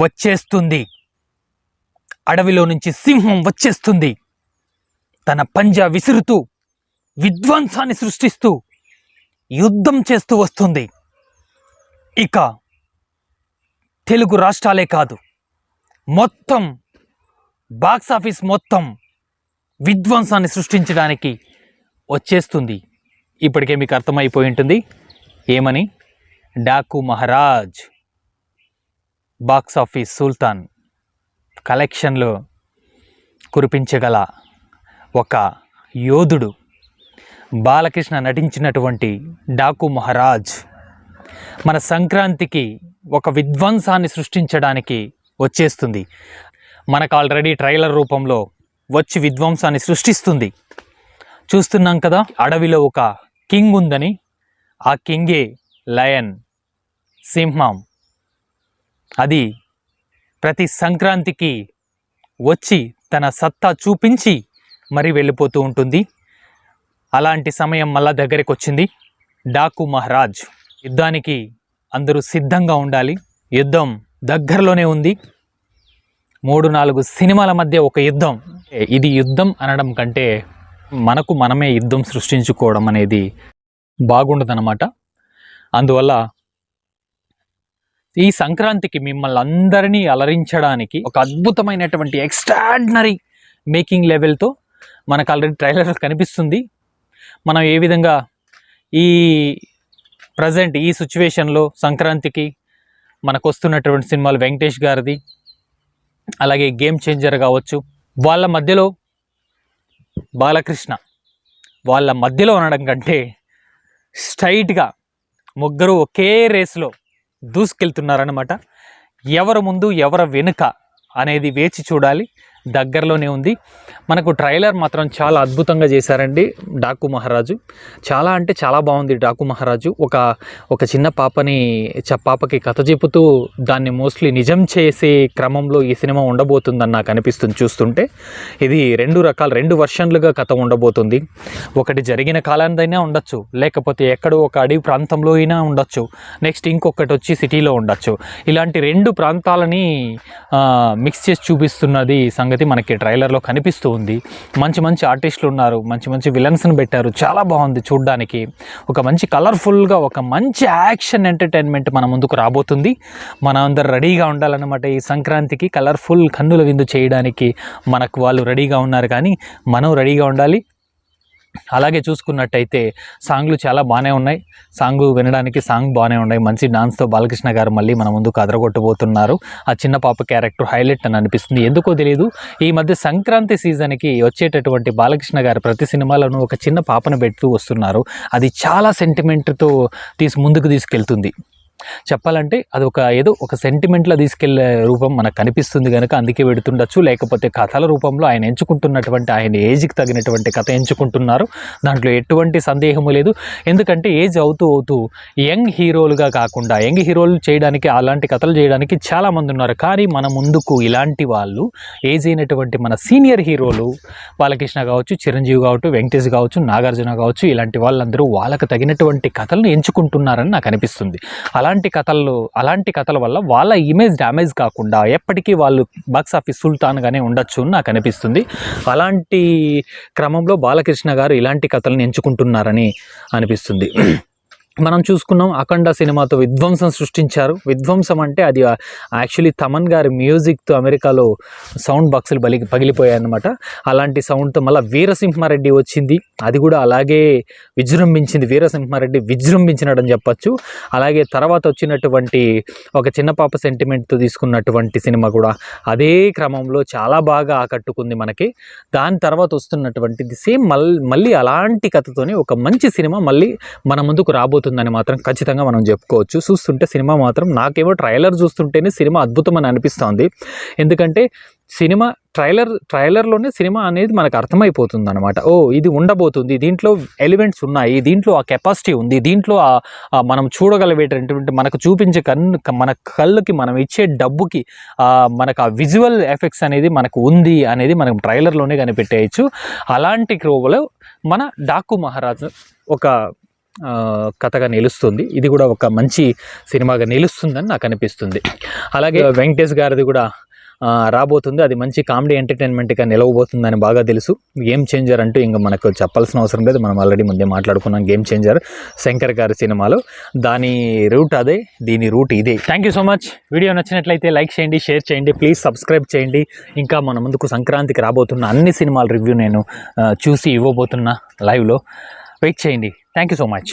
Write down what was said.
వచ్చేస్తుంది. అడవిలో నుంచి సింహం వచ్చేస్తుంది. తన పంజా విసురుతూ విధ్వంసాన్ని సృష్టిస్తూ యుద్ధం చేస్తూ వస్తుంది. ఇక తెలుగు రాష్ట్రాలే కాదు. మొత్తం బాక్స్ ఆఫీస్ మొత్తం విధ్వంసాన్ని సృష్టించడానికి వచ్చేస్తుంది. ఇప్పటికే మీకు అర్థమైపోయి ఉంటుంది. ఏమని? డాకు మహారాజ్. బాక్స్ ఆఫీస్ సుల్తాన్ కలెక్షన్లో కురిపించగల ఒక యోధుడు. బాలకృష్ణ నటించినటువంటి డాకు మహారాజ్ మన సంక్రాంతికి ఒక విధ్వంసాన్ని సృష్టించడానికి వచ్చేస్తుంది. మనకు ఆల్రెడీ ట్రైలర్ రూపంలో వచ్చి విధ్వంసాన్ని సృష్టిస్తుంది. చూస్తున్నాం కదా అడవిలో ఒక కింగ్ ఉందని. ఆ కింగే లయన్ సింహం అది ప్రతి సంక్రాంతికి వచ్చి తన సత్తా చూపించి మరి వెళ్ళిపోతూ ఉంటుంది. అలాంటి సమయం మళ్ళా దగ్గరికి వచ్చింది. డాకు మహారాజ్ యుద్ధానికి అందరూ సిద్ధంగా ఉండాలి. యుద్ధం దగ్గరలోనే ఉంది. మూడు నాలుగు సినిమాల మధ్య ఒక యుద్ధం. ఇది యుద్ధం అనడం కంటే మనకు మనమే యుద్ధం సృష్టించుకోవడం అనేది బాగుండదన్నమాట. అందువల్ల ఈ సంక్రాంతికి మిమ్మల్ని అందరినీ అలరించడానికి ఒక అద్భుతమైనటువంటి ఎక్స్ట్రాడినరీ మేకింగ్ లెవెల్తో మనకు ఆల్రెడీ ట్రైలర్ కనిపిస్తుంది. మనం ఏ విధంగా ఈ ప్రజెంట్ ఈ సిచ్యువేషన్లో సంక్రాంతికి మనకు వస్తున్నటువంటి సినిమాలు వెంకటేష్ గారిది అలాగే గేమ్ చేంజర్ కావచ్చు వాళ్ళ మధ్యలో బాలకృష్ణ వాళ్ళ మధ్యలో ఉండడం కంటే స్ట్రైట్గా ముగ్గురు ఒకే రేస్లో దూసుకెళ్తున్నారనమాట ఎవరు ముందు ఎవరు వెనుక అనేది వేచి చూడాలి. దగ్గరలోనే ఉంది. మనకు ట్రైలర్ మాత్రం చాలా అద్భుతంగా చేశారండి డాకు మహారాజు. చాలా అంటే చాలా బాగుంది డాకు మహారాజు. ఒక ఒక చిన్న పాపని చ పాపకి కథ చెబుతూ దాన్ని మోస్ట్లీ నిజం చేసే క్రమంలో ఈ సినిమా ఉండబోతుందని నాకు అనిపిస్తుంది చూస్తుంటే. ఇది రెండు రకాల రెండు వర్షన్లుగా కథ ఉండబోతుంది. ఒకటి జరిగిన కాలానిదైనా ఉండొచ్చు లేకపోతే ఎక్కడో ఒక అడవి ప్రాంతంలో అయినా ఉండొచ్చు నెక్స్ట్ ఇంకొకటి వచ్చి సిటీలో ఉండొచ్చు. ఇలాంటి రెండు ప్రాంతాలని మిక్స్ చేసి చూపిస్తున్నది సంగతి మనకి ట్రైలర్లో కనిపిస్తూ ఉంది. మంచి మంచి ఆర్టిస్టులు ఉన్నారు. మంచి మంచి విలన్స్ని పెట్టారు. చాలా బాగుంది చూడ్డానికి. ఒక మంచి కలర్ఫుల్గా ఒక మంచి యాక్షన్ ఎంటర్టైన్మెంట్ మన ముందుకు రాబోతుంది. మన అందరు రెడీగా ఉండాలన్నమాట ఈ సంక్రాంతికి. కలర్ఫుల్ కన్నుల విందు చేయడానికి మనకు వాళ్ళు రెడీగా ఉన్నారు కానీ మనం రెడీగా ఉండాలి. అలాగే చూసుకున్నట్టయితే సాంగ్లు చాలా బాగానే ఉన్నాయి. సాంగ్ వినడానికి సాంగ్ బాగానే ఉన్నాయి. మంచి డాన్స్తో బాలకృష్ణ గారు మళ్ళీ మన ముందుకు అదరగొట్టబోతున్నారు. ఆ చిన్న పాప క్యారెక్టర్ హైలైట్ అని అనిపిస్తుంది. ఎందుకో తెలియదు ఈ మధ్య సంక్రాంతి సీజన్కి వచ్చేటటువంటి బాలకృష్ణ గారు ప్రతి సినిమాలోనూ ఒక చిన్న పాపను పెడుతూ వస్తున్నారు. అది చాలా సెంటిమెంట్తో తీసి ముందుకు తీసుకెళ్తుంది. చెప్పాలంటే అది ఒక ఏదో ఒక సెంటిమెంట్లో తీసుకెళ్ళే రూపం మనకు కనిపిస్తుంది కనుక అందుకే పెడుతుండొచ్చు. లేకపోతే కథల రూపంలో ఆయన ఎంచుకుంటున్నటువంటి ఆయన ఏజ్కి తగినటువంటి కథ ఎంచుకుంటున్నారు. దాంట్లో ఎటువంటి సందేహము లేదు. ఎందుకంటే ఏజ్ అవుతూ అవుతూ యంగ్ హీరోలుగా కాకుండా యంగ్ హీరోలు చేయడానికి అలాంటి కథలు చేయడానికి చాలామంది ఉన్నారు. కానీ మన ముందుకు ఇలాంటి వాళ్ళు ఏజ్ అయినటువంటి మన సీనియర్ హీరోలు బాలకృష్ణ కావచ్చు చిరంజీవి కావచ్చు వెంకటేష్ కావచ్చు నాగార్జున కావచ్చు ఇలాంటి వాళ్ళందరూ వాళ్ళకు తగినటువంటి కథలను ఎంచుకుంటున్నారని నాకు అనిపిస్తుంది. అలా అలాంటి కథలు అలాంటి కథల వల్ల వాళ్ళ ఇమేజ్ డ్యామేజ్ కాకుండా ఎప్పటికీ వాళ్ళు బాక్స్ ఆఫీస్ సుల్తాన్గానే ఉండొచ్చు అని నాకు అనిపిస్తుంది. అలాంటి క్రమంలో బాలకృష్ణ గారు ఇలాంటి కథలను ఎంచుకుంటున్నారని అనిపిస్తుంది. మనం చూసుకున్నాం అఖండ సినిమాతో విధ్వంసం సృష్టించారు. విధ్వంసం అంటే అది యాక్చువల్లీ తమన్ గారి మ్యూజిక్తో అమెరికాలో సౌండ్ బాక్సులు బలి పగిలిపోయాయన్నమాట. అలాంటి సౌండ్తో మళ్ళీ వీరసింహారెడ్డి వచ్చింది. అది కూడా అలాగే విజృంభించింది. వీరసింహారెడ్డి విజృంభించినడని చెప్పచ్చు. అలాగే తర్వాత వచ్చినటువంటి ఒక చిన్న పాప సెంటిమెంట్తో తీసుకున్నటువంటి సినిమా కూడా అదే క్రమంలో చాలా బాగా ఆకట్టుకుంది మనకి. దాని తర్వాత వస్తున్నటువంటిది సేమ్ మళ్ళీ మళ్ళీ అలాంటి కథతోనే ఒక మంచి సినిమా మళ్ళీ మన ముందుకు అవుతుందని మాత్రం ఖచ్చితంగా మనం చెప్పుకోవచ్చు. చూస్తుంటే సినిమా మాత్రం నాకేమో ట్రైలర్ చూస్తుంటేనే సినిమా అద్భుతం అని అనిపిస్తోంది. ఎందుకంటే సినిమా ట్రైలర్ ట్రైలర్లోనే సినిమా అనేది మనకు అర్థమైపోతుంది అనమాట ఓ ఇది ఉండబోతుంది. దీంట్లో ఎలిమెంట్స్ ఉన్నాయి. దీంట్లో ఆ కెపాసిటీ ఉంది. దీంట్లో ఆ మనం చూడగలిగేటటువంటి మనకు చూపించే కన్ను మన కళ్ళుకి మనం ఇచ్చే డబ్బుకి మనకు ఆ విజువల్ ఎఫెక్ట్స్ అనేది మనకు ఉంది అనేది మనం ట్రైలర్లోనే కనిపెట్టేయచ్చు. అలాంటి క్రోవలో మన డాకు మహారాజ్ ఒక కథగా నిలుస్తుంది. ఇది కూడా ఒక మంచి సినిమాగా నిలుస్తుందని నాకు అనిపిస్తుంది. అలాగే వెంకటేష్ గారిది కూడా రాబోతుంది. అది మంచి కామెడీ ఎంటర్టైన్మెంట్గా నిలవబోతుందని బాగా తెలుసు. గేమ్ చేంజర్ అంటూ ఇంకా మనకు చెప్పాల్సిన అవసరం లేదు. మనం ఆల్రెడీ ముందే మాట్లాడుకున్నాం గేమ్ చేంజర్ శంకర్ గారి సినిమాలో. దాని రూట్ అదే దీని రూట్ ఇదే. Thank you so much video నచ్చినట్లయితే లైక్ చేయండి షేర్ చేయండి ప్లీజ్ సబ్స్క్రైబ్ చేయండి. ఇంకా మన ముందుకు సంక్రాంతికి రాబోతున్న అన్ని సినిమాల రివ్యూ నేను చూసి ఇవ్వబోతున్నా లైవ్లో వెయిట్ చేయండి. Thank you so much